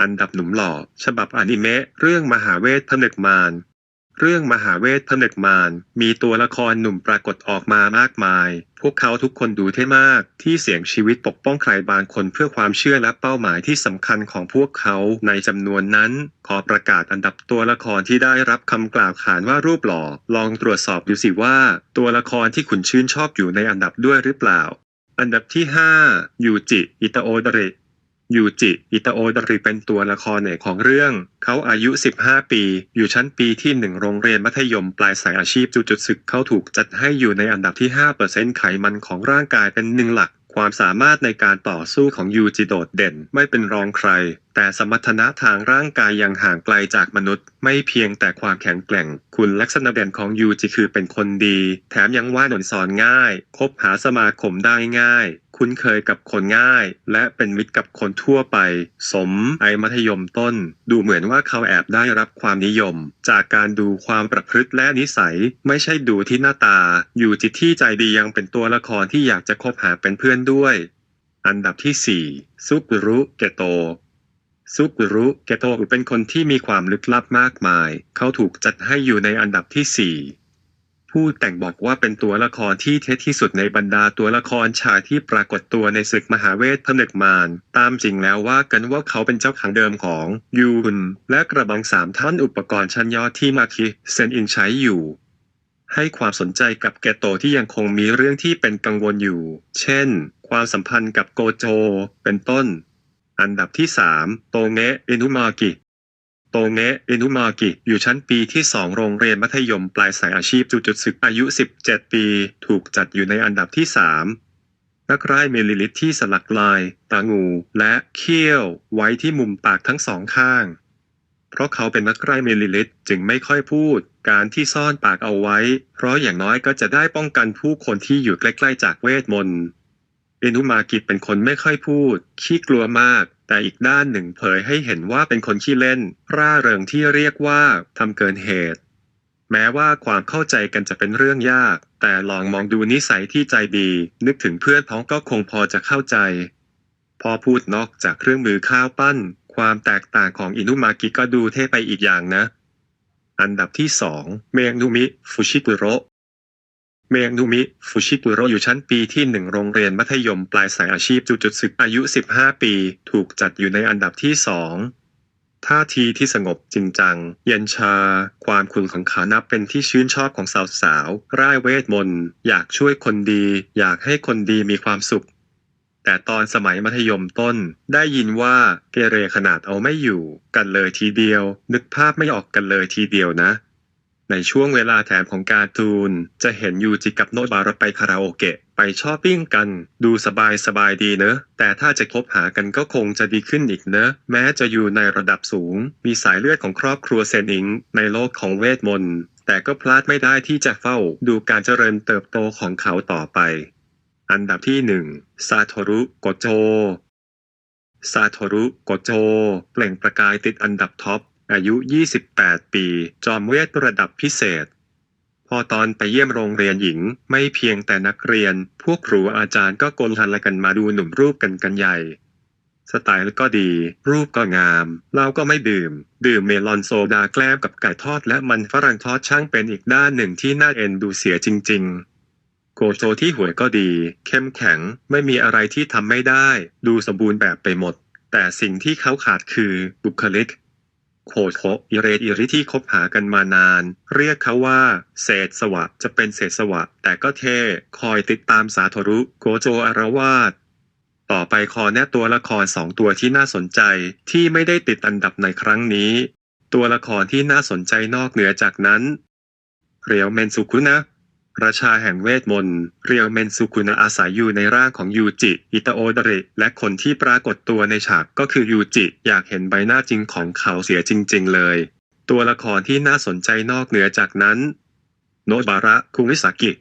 อันดับหนุ่มหล่อ ฉบับอนิเมะเรื่องมหาเวทผนึกมารเรื่องมหาเวทผนึกมารมีตัวละครหนุ่มปรากฏออกมามากมาย พวกเขาทุกคนดูเท่มาก ที่เสี่ยงชีวิตปกป้องใครบางคนเพื่อความเชื่อและเป้าหมายที่สำคัญของพวกเขาในจำนวนนั้น ขอประกาศอันดับตัวละครที่ได้รับคำกล่าวขานว่ารูปหล่อ ลองตรวจสอบดูสิว่า ตัวละครที่คุณชื่นชอบอยู่ในอันดับด้วยหรือเปล่า อันดับที่ 5 ยูจิ อิตาโอดริ ยูจิอิตาโอดริเป็นตัวละครเอกของเรื่อง เขาอายุ 15 ปี อยู่ชั้นปีที่ 1 โรงเรียนมัธยมปลายสายอาชีพจุจุดศึกเขาถูกจัดให้อยู่ในอันดับที่ 5%ไขมันของร่างกายเป็นหนึ่งหลัก ความสามารถในการต่อสู้ของยูจิโดดเด่น ไม่เป็นรองใคร แต่สมรรถนะทางร่างกายยังห่างไกลจากมนุษย์ ไม่เพียงแต่ความแข็งแกร่ง คุณลักษณะเด่นของยูจิคือเป็นคนดี แถมยังว่าหนนสอนง่าย คบหาสมาคมได้ง่าย คุ้นเคยกับคนง่าย และเป็นมิตรกับคนทั่วไป สมไอมัธยมต้น ดูเหมือนว่าเขาแอบได้รับความนิยม จากการดูความประพฤติและนิสัย ไม่ใช่ดูที่หน้าตา อยู่จิตที่ใจดียังเป็นตัวละครที่อยากจะคบหาเป็นเพื่อนด้วย อันดับที่ 4 ซุกุรุเกโตซุกุรุเกโตเป็นคนที่มีความลึกลับมากมาย เขาถูกจัดให้อยู่ในอันดับที่ 4 ผู้แต่งบอกว่าเป็นตัวละครที่เท่ที่สุดในบรรดาตัวละครชายที่ปรากฏตัวในศึกมหาเวทผนึกมารตามจริงแล้วว่ากันว่าเขาเป็นเจ้าขังเดิมของยูนและกระบังสามท่านอุปกรณ์ชั้นยอดที่มาคิเซนอินใช้อยู่ให้ความสนใจกับเกโตที่ยังคงมีเรื่องที่เป็นกังวลอยู่ เช่น ความสัมพันธ์กับโกโจ เป็นต้น อันดับที่ 3 โตเงะเอนุมากิ โตเงะเอนุมากิ อยู่ชั้นปีที่ 2 โรงเรียนมัธยมปลายสายอาชีพจุจุดศึกอายุ 17 ปี ถูกจัดอยู่ในอันดับที่ 3 นักร่ายเมลิลิตที่สลักลาย ตางู และเขี้ยว ไว้ที่มุมปากทั้งสองข้าง เพราะเขาเป็นนักไร้เมลิลิตจึงไม่ค่อยพูด การที่ซ่อนปากเอาไว้ เพราะอย่างน้อยก็จะได้ป้องกันผู้คนที่อยู่ใกล้ ๆ จากเวทมนต์เอนุมากิเป็นคนไม่ค่อยพูด ขี้กลัวมาก แต่อีกด้านหนึ่งเผยให้เห็นว่าเป็นคนขี้เล่น ร่าเริงที่เรียกว่าทำเกินเหตุ แม้ว่าความเข้าใจกันจะเป็นเรื่องยาก แต่ลองมองดูนิสัยที่ใจดี นึกถึงเพื่อนพ้องก็คงพอจะเข้าใจ พอพูดนอกจากเครื่องมือข้าวปั้น ความแตกต่างของอินุมากิก็ดูเท่ไปอีกอย่างนะ อันดับที่ 2 เมงนุมิ ฟุชิกุโระ เมงนุมิฟุชิกุโรอยู่ชั้นปีที่ 1 โรงเรียนมัธยมปลายสายอาชีพจุจุดศึกอายุ 15 ปี ถูกจัดอยู่ในอันดับที่ 2 ท่าทีที่สงบจริงจัง เย็นชา ความคุณของขานับเป็นที่ชื่นชอบของสาวๆ ร่ายเวทมนต์ อยากช่วยคนดี อยากให้คนดีมีความสุข แต่ตอนสมัยมัธยมต้น ได้ยินว่าเกเรขนาดเอาไม่อยู่ กันเลยทีเดียว นึกภาพไม่ออกกันเลยทีเดียวนะ ในช่วงเวลาแถมของการ์ตูน จะเห็นยูจิกับโนบาระไปคาราโอเกะ ไปช้อปปิ้งกัน ดูสบายสบายดีเนอะแต่ถ้าจะคบหากันก็คงจะดีขึ้นอีกเนอะแม้จะอยู่ในระดับสูง มีสายเลือดของครอบครัวเซนอิง ในโลกของเวทมนต์แต่ก็พลาดไม่ได้ที่จะเฝ้าดูการเจริญเติบโตของเขาต่อไป อันดับที่หนึ่งซาโทรุโกโจซาโทรุโกโจเปล่งประกายติดอันดับท็อป อายุ 28 ปี จอมเวทระดับพิเศษ พอตอนไปเยี่ยมโรงเรียนหญิง ไม่เพียงแต่นักเรียน พวกครูอาจารย์ก็โกนทันละกันมาดูหนุ่มรูปกันกันใหญ่ สไตล์ก็ดี รูปก็งามเหล้าก็ไม่ดื่ม ดื่มเมลอนโซดาแกล้มกับไก่ทอดและมันฝรั่งทอดช่างเป็นอีกด้านหนึ่งที่น่าเอ็นดูเสียจริง ๆโกโจที่หวยก็ดี เข้มแข็งไม่มีอะไรที่ทำไม่ได้ ดูสมบูรณ์แบบไปหมด แต่สิ่งที่เขาขาดคือบุคลิก โคโคอิเรตอิริที่คบหากันมานาน เรียกเขาว่า เศษสวะจะเป็นเศษสวะ แต่ก็เท่คอยติดตามสาโทรุโกโจอารวาสต่อไปขอแนะตัวละครสองตัวที่น่าสนใจที่ไม่ได้ติดอันดับในครั้งนี้ ตัวละครที่น่าสนใจนอกเหนือจากนั้น เรียวเมนสุคุนะ ราชาแห่งเวทมนต์เรียวเมนซุคุนะอาศัยอยู่ในร่างของยูจิ อิตาโอดริ และคนที่ปรากฏตัวในฉากก็คือยูจิ อยากเห็นใบหน้าจริงของเขาเสียจริง ๆ เลย ตัวละครที่น่าสนใจนอกเหนือจากนั้น โนบาระคุงิสากิ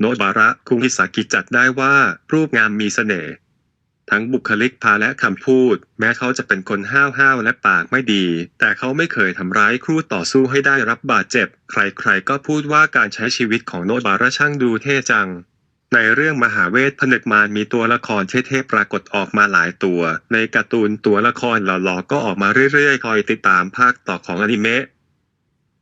โนบาระคุงิสากิจัดได้ว่ารูปงามมีเสน่ห์ ทั้งบุคลิกภาและคำพูด แม้เขาจะเป็นคนห้าวห้าวและปากไม่ดี แต่เขาไม่เคยทำร้ายครูต่อสู้ให้ได้รับบาดเจ็บ ใครๆก็พูดว่าการใช้ชีวิตของโนบาระช่างดูเท่จัง ในเรื่องมหาเวทผนึกมารมีตัวละครเท่ๆปรากฏออกมาหลายตัว ในการ์ตูนตัวละครหล่อๆก็ออกมาเรื่อยๆ คอยติดตามภาคต่อของอนิเมะ